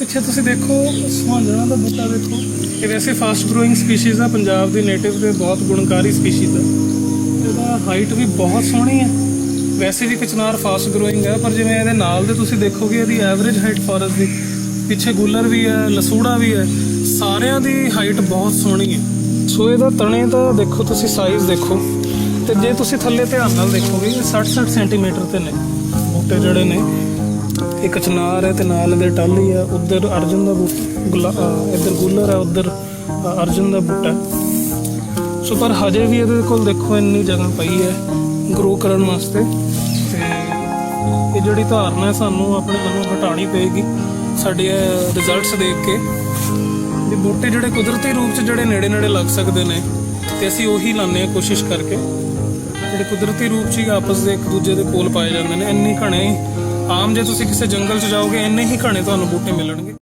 ਪਿੱਛੇ ਤੁਸੀਂ ਦੇਖੋ ਸੁਹਾਂਜਣਾ ਦਾ ਬੂਟਾ ਦੇਖੋ, ਇਹ ਵੈਸੇ ਫਾਸਟ ਗਰੋਇੰਗ ਸਪੀਸੀਜ਼ ਆ, ਪੰਜਾਬ ਦੀ ਨੇਟਿਵ ਤੇ ਬਹੁਤ ਗੁਣਕਾਰੀ ਸਪੀਸੀਜ਼ ਆ। ਇਹਦਾ ਹਾਈਟ ਵੀ ਬਹੁਤ ਸੋਹਣੀ ਹੈ ਵੈਸੇ ਵੀ ਕਚਨਾਰ ਫਾਸਟ ਗਰੋਇੰਗ ਹੈ ਪਰ ਜਿਵੇਂ ਇਹਦੇ ਨਾਲ ਦੇ ਤੁਸੀਂ ਦੇਖੋਗੇ, ਇਹਦੀ ਐਵਰੇਜ ਹਾਈਟ ਫੋਰਸ ਦੀ, ਪਿੱਛੇ ਗੁੱਲਰ ਵੀ ਹੈ ਲਸੂੜਾ ਵੀ ਹੈ ਸਾਰਿਆਂ ਦੀ ਹਾਈਟ ਬਹੁਤ ਸੋਹਣੀ ਹੈ ਸੋ ਇਹਦਾ ਤਣੇ ਦਾ ਦੇਖੋ ਤੁਸੀਂ ਸਾਈਜ਼ ਦੇਖੋ, ਤੇ ਜੇ ਤੁਸੀਂ ਥੱਲੇ ਧਿਆਨ ਨਾਲ ਦੇਖੋਗੇ, ਇਹ 60 60 ਸੈਂਟੀਮੀਟਰ ਤੇ ਨੇ, ਬੂਟੇ ਜਿਹੜੇ ਨੇ। ਇੱਕ ਚਨਾਰ ਹੈ ਤੇ ਨਾਲ ਇਹਦੇ ਟਾਹਲੀ ਆ, ਉਧਰ ਅਰਜਨ ਦਾ ਬੂਟਾ, ਗੁਲਾ- ਇੱਧਰ ਗੁੱਲਰ ਹੈ ਉਧਰ ਅਰਜਨ ਦਾ ਬੂਟਾ ਸੋ ਪਰ ਹਜੇ ਵੀ ਇਹਦੇ ਕੋਲ ਦੇਖੋ ਇੰਨੀ ਜਗ੍ਹਾ ਪਈ ਹੈ ਗਰੋ ਕਰਨ ਵਾਸਤੇ ਤੇ ਇਹ ਜਿਹੜੀ ਧਾਰਨਾ ਹੈ ਸਾਨੂੰ ਆਪਣੇ ਵੱਲੋਂ ਘਟਾਣੀ ਪਏਗੀ ਸਾਡੇ ਰਿਜ਼ਲਟਸ ਦੇਖ ਕੇ। ਵੀ ਬੂਟੇ ਜਿਹੜੇ ਕੁਦਰਤੀ ਰੂਪ 'ਚ ਜਿਹੜੇ ਨੇੜੇ ਨੇੜੇ ਲੱਗ ਸਕਦੇ ਨੇ ਤੇ ਅਸੀਂ ਉਹੀ ਲਾਉਂਦੇ ਹਾਂ ਕੋਸ਼ਿਸ਼ ਕਰਕੇ। ਜਿਹੜੇ ਕੁਦਰਤੀ ਰੂਪ 'ਚ ਹੀ ਆਪਸ ਦੇ ਇੱਕ ਦੂਜੇ ਦੇ ਕੋਲ ਪਾਏ ਜਾਂਦੇ ਨੇ, ਇੰਨੀ ਘਣੇ ਆਮ ਜੇ ਤੁਸੀਂ ਕਿਸੇ ਜੰਗਲ 'ਚ ਜਾਓਗੇ ਇੰਨੇ ਹੀ ਘਣੇ ਤੁਹਾਨੂੰ ਬੂਟੇ ਮਿਲਣਗੇ।